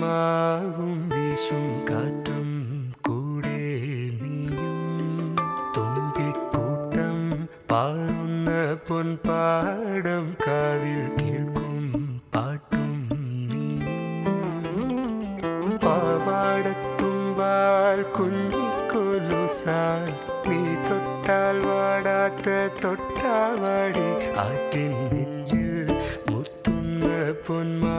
മാവും വീശും കാറ്റും കൂടെ നീയും. തുമ്പിക്കൂട്ടം പാറുന്ന പൊൻപാടം കാവിൽ കേൾക്കും പാട്ടും നീ പാവാടത്തുമ്പാൽ കുഞ്ഞിക്കൊലുസാൽ നീ തൊട്ടാൽ വാടാത്ത തൊട്ടാവാടി. ആറ്റിൻ നെഞ്ചിൽ മുത്തുന്ന പൊന്മാ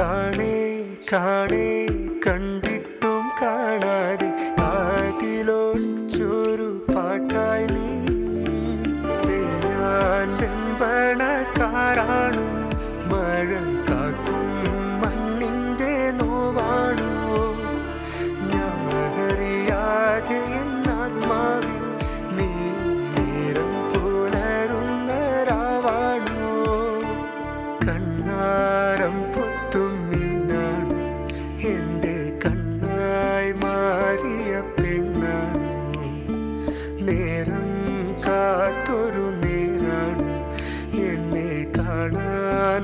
കാണേ കാണേ കണ്ടിട്ടും കാണാതെ കാതിലൊച്ചൊരു പാട്ടായി വെമ്പണക്കാരാണു മഴ കാക്കും മണ്ണിന്റെ നോവാണോ. ഞാനറിയാതെ എന്നാത്മാവിൽ നീ നേരം പുലരുന്ന രാവാണോ മരം പൊത്തും മിന്നാണ് എന്റെ കണ്ണായി മാറിയ പെണ്ണാണ്. നേരം കാത്തൊരു നേരാണ്. എന്നെ കാണാൻ